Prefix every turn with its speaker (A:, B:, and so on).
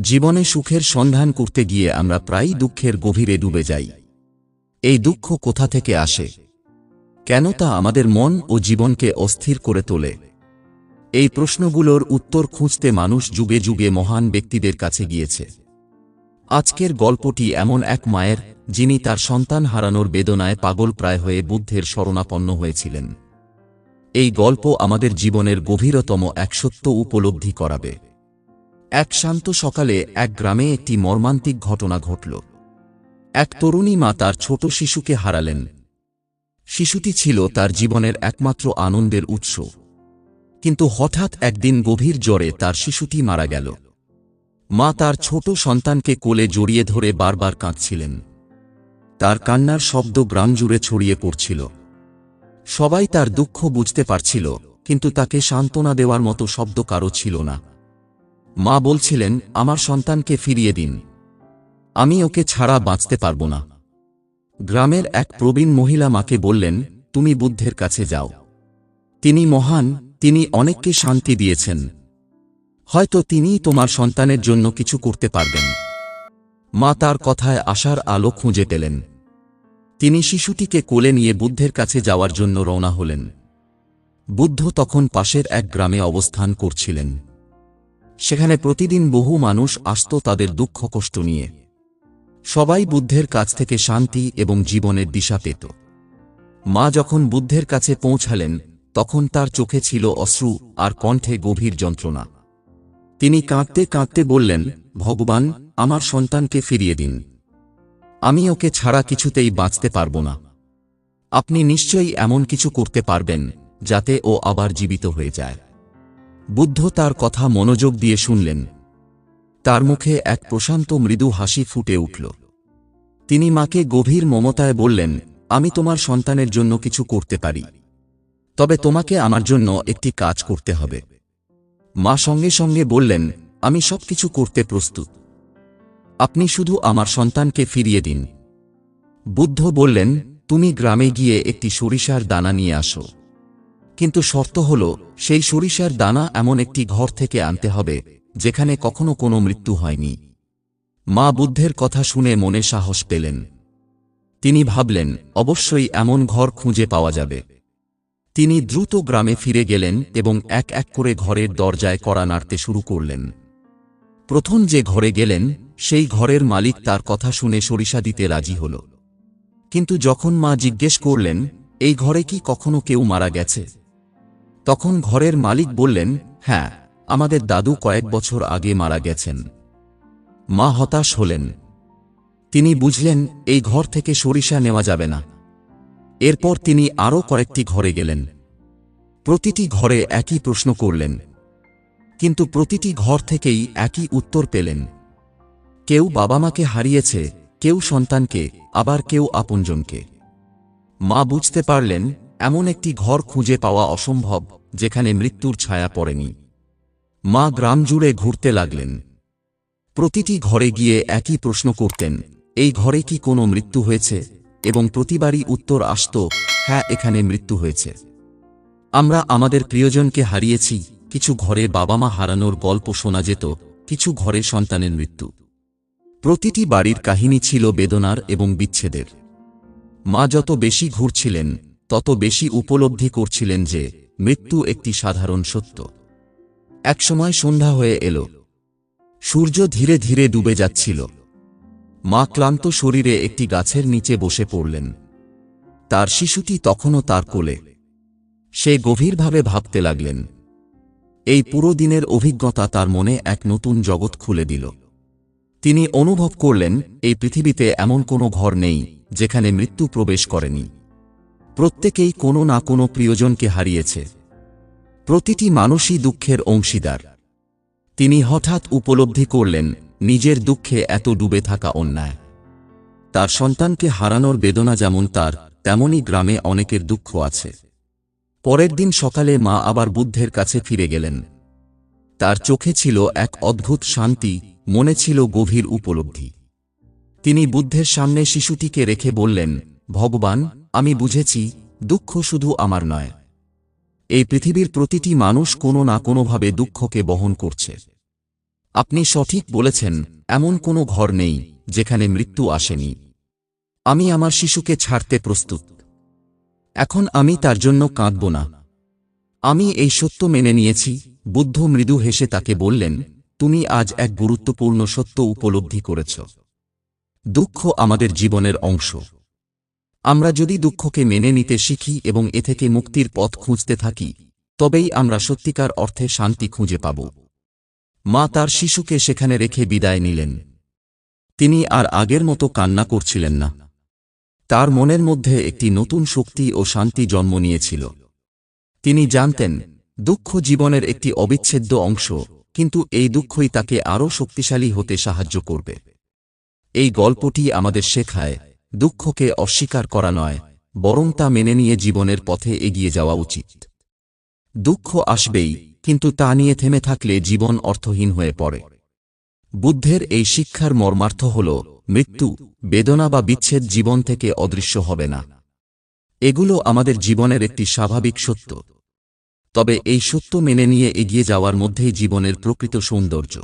A: জীবনে সুখের সন্ধান করতে গিয়ে আমরা প্রায়ই দুঃখের গভীরে ডুবে যাই। এই দুঃখ কোথা থেকে আসে? কেন তা আমাদের মন ও জীবনকে অস্থির করে তোলে? এই প্রশ্নগুলোর উত্তর খুঁজতে মানুষ যুগে যুগে মহান ব্যক্তিদের কাছে গিয়েছে। আজকের গল্পটি এমন এক মায়ের, যিনি তার সন্তান হারানোর বেদনায় পাগল প্রায় হয়ে বুদ্ধের শরণাপন্ন হয়েছিলেন। এই গল্প আমাদের জীবনের গভীরতম এক সত্য উপলব্ধি করাবে। এক শান্ত সকালে এক গ্রামে একটি মর্মান্তিক ঘটনা ঘটল। এক তরুণী মা তার ছোট শিশুকে হারালেন। শিশুটি ছিল তার জীবনের একমাত্র আনন্দের উৎস। কিন্তু হঠাৎ একদিন গভীর জ্বরে তার শিশুটি মারা গেল। মা তার ছোট সন্তানকে কোলে জড়িয়ে ধরে বারবার কাঁদছিলেন। তার কান্নার শব্দ গ্রাম জুড়ে ছড়িয়ে পড়ছিল। সবাই তার দুঃখ বুঝতে পারছিল, কিন্তু তাকে সান্ত্বনা দেওয়ার মতো শব্দ কারও ছিল না। মা বলছিলেন, আমার সন্তানকে ফিরিয়ে দিন। আমি ওকে ছাড়া বাঁচতে পারব না। গ্রামের এক প্রবীণ মহিলা মাকে বললেন, তুমি বুদ্ধের কাছে যাও। তিনি মহান, তিনি অনেককে শান্তি দিয়েছেন। হয়তো তিনিই তোমার সন্তানের জন্য কিছু করতে পারবেন। মা তার কথায় আশার আলো খুঁজে পেলেন। তিনি শিশুটিকে কোলে নিয়ে বুদ্ধের কাছে যাওয়ার জন্য রওনা হলেন। বুদ্ধ তখন পাশের এক গ্রামে অবস্থান করছিলেন। সেখানে প্রতিদিন বহু মানুষ আসত তাদের দুঃখ কষ্ট নিয়ে। সবাই বুদ্ধের কাছ থেকে শান্তি এবং জীবনের দিশা পেত। মা যখন বুদ্ধের কাছে পৌঁছালেন, তখন তার চোখে ছিল অশ্রু আর কণ্ঠে গভীর যন্ত্রণা। তিনি কাঁদতে কাঁদতে বললেন, ভগবান, আমার সন্তানকে ফিরিয়ে দিন। আমি ওকে ছাড়া কিছুতেই বাঁচতে পারব না। আপনি নিশ্চয়ই এমন কিছু করতে পারবেন, যাতে ও আবার জীবিত হয়ে যায়। বুদ্ধ তার কথা মনোযোগ দিয়ে শুনলেন। তার মুখে এক প্রশান্ত মৃদু হাসি ফুটে উঠল। তিনি মাকে গভীর মমতায় বললেন, আমি তোমার সন্তানের জন্য কিছু করতে পারি। তবে তোমাকে আমার জন্য একটি কাজ করতে হবে। মা সঙ্গে সঙ্গে বললেন, আমি সব কিছু করতে প্রস্তুত। আপনি শুধু আমার সন্তানকে ফিরিয়ে দিন। বুদ্ধ বললেন, তুমি গ্রামে গিয়ে একটি সরিষার দানা নিয়ে আসো। কিন্তু শর্ত হল, সেই সরিষার দানা এমন একটি ঘর থেকে আনতে হবে, যেখানে কখনো কোনো মৃত্যু হয়নি। মা বুদ্ধের কথা শুনে মনে সাহস পেলেন। তিনি ভাবলেন, অবশ্যই এমন ঘর খুঁজে পাওয়া যাবে। তিনি দ্রুত গ্রামে ফিরে গেলেন এবং এক এক করে ঘরের দরজায় কড়া নাড়তে শুরু করলেন। প্রথম যে ঘরে গেলেন, সেই ঘরের মালিক তার কথা শুনে সরিষা দিতে রাজি হল। কিন্তু যখন মা জিজ্ঞেস করলেন, এই ঘরে কি কখনো কেউ মারা গেছে? তখন ঘরের মালিক বললেন হ্যাঁ আমাদের দাদু কয়েক বছর আগে মারা গেছেন। মা হতাশ হলেন। তিনি বুঝলেন, এই ঘর থেকে সরিষা নেওয়া যাবে না। এরপর তিনি আরও কয়েকটি ঘরে গেলেন। প্রতিটি ঘরে একই প্রশ্ন করলেন। কিন্তু প্রতিটি ঘর থেকেই একই উত্তর পেলেন। কেউ বাবা মাকে হারিয়েছে, কেউ সন্তানকে, আবার কেউ আপনজনকে। মা বুঝতে পারলেন এমন একটি ঘর খুঁজে পাওয়া অসম্ভব, যেখানে মৃত্যুর ছায়া পড়েনি। মা গ্রাম জুড়ে ঘুরতে লাগলেন। প্রতিটি ঘরে গিয়ে একই প্রশ্ন করতেন, এই ঘরে কি কোনো মৃত্যু হয়েছে? এবং প্রতিবারই উত্তর আসত হ্যাঁ এখানে মৃত্যু হয়েছে। আমরা আমাদের প্রিয়জনকে হারিয়েছি, কিছু ঘরে বাবা মা হারানোর গল্প শোনা যেত, কিছু ঘরে সন্তানের মৃত্যু। প্রতিটি বাড়ির কাহিনী ছিল বেদনার এবং বিচ্ছেদের। মা যত বেশি ঘুরছিলেন তত বেশি উপলব্ধি করছিলেন যে, মৃত্যু একটি সাধারণ সত্য। একসময় সন্ধ্যা হয়ে এল। সূর্য ধীরে ধীরে ডুবে যাচ্ছিল। মা ক্লান্ত শরীরে একটি গাছের নিচে বসে পড়লেন। তার শিশুটি তখনও তার কোলে। সে গভীরভাবে ভাবতে লাগলেন। এই পুরো দিনের অভিজ্ঞতা তার মনে এক নতুন জগৎ খুলে দিল। তিনি অনুভব করলেন, এই পৃথিবীতে এমন কোনো ঘর নেই, যেখানে মৃত্যু প্রবেশ করেনি। প্রত্যেকেই কোনো না কোনো প্রিয়জনকে হারিয়েছে। প্রতিটি মানুষই দুঃখের অংশীদার। তিনি হঠাৎ উপলব্ধি করলেন, নিজের দুঃখে এত ডুবে থাকা অন্যায়। তার সন্তানকে হারানোর বেদনা যেমন তার তেমনই গ্রামে অনেকের দুঃখ আছে। পরের দিন সকালে মা আবার বুদ্ধের কাছে ফিরে গেলেন। তার চোখে ছিল এক অদ্ভুত শান্তি, মনে ছিল গভীর উপলব্ধি। তিনি বুদ্ধের সামনে শিশুটিকে রেখে বললেন, ভগবান আমি বুঝেছি, দুঃখ শুধু আমার নয়। এই পৃথিবীর প্রতিটি মানুষ কোনো না কোনোভাবে দুঃখকে বহন করছে। আপনি সঠিক বলেছেন, এমন কোনো ঘর নেই, যেখানে মৃত্যু আসেনি। আমি আমার শিশুকে ছাড়তে প্রস্তুত। এখন আমি তার জন্য কাঁদব না। আমি এই সত্য মেনে নিয়েছি, বুদ্ধ মৃদু হেসে তাকে বললেন, তুমি আজ এক গুরুত্বপূর্ণ সত্য উপলব্ধি করেছ। দুঃখ আমাদের জীবনের অংশ। আমরা যদি দুঃখকে মেনে নিতে শিখি এবং এ থেকে মুক্তির পথ খুঁজতে থাকি, তবেই আমরা সত্যিকার অর্থে শান্তি খুঁজে পাব। মা তার শিশুকে সেখানে রেখে বিদায় নিলেন। তিনি আর আগের মতো কান্না করছিলেন না। তার মনের মধ্যে একটি নতুন শক্তি ও শান্তি জন্ম নিয়েছিল। তিনি জানতেন, দুঃখ জীবনের একটি অবিচ্ছেদ্য অংশ, কিন্তু এই দুঃখই তাকে আরও শক্তিশালী হতে সাহায্য করবে। এই গল্পটি আমাদের শেখায় দুঃখকে অস্বীকার করা নয়, বরং তা মেনে নিয়ে জীবনের পথে এগিয়ে যাওয়া উচিত। দুঃখ আসবেই, কিন্তু তা নিয়ে থেমে থাকলে জীবন অর্থহীন হয়ে পড়ে। বুদ্ধের এই শিক্ষার মর্মার্থ হল, মৃত্যু, বেদনা বা বিচ্ছেদ জীবন থেকে অদৃশ্য হবে না। এগুলো আমাদের জীবনের একটি স্বাভাবিক সত্য। তবে এই সত্য মেনে নিয়ে এগিয়ে যাওয়ার মধ্যেই জীবনের প্রকৃত সৌন্দর্য।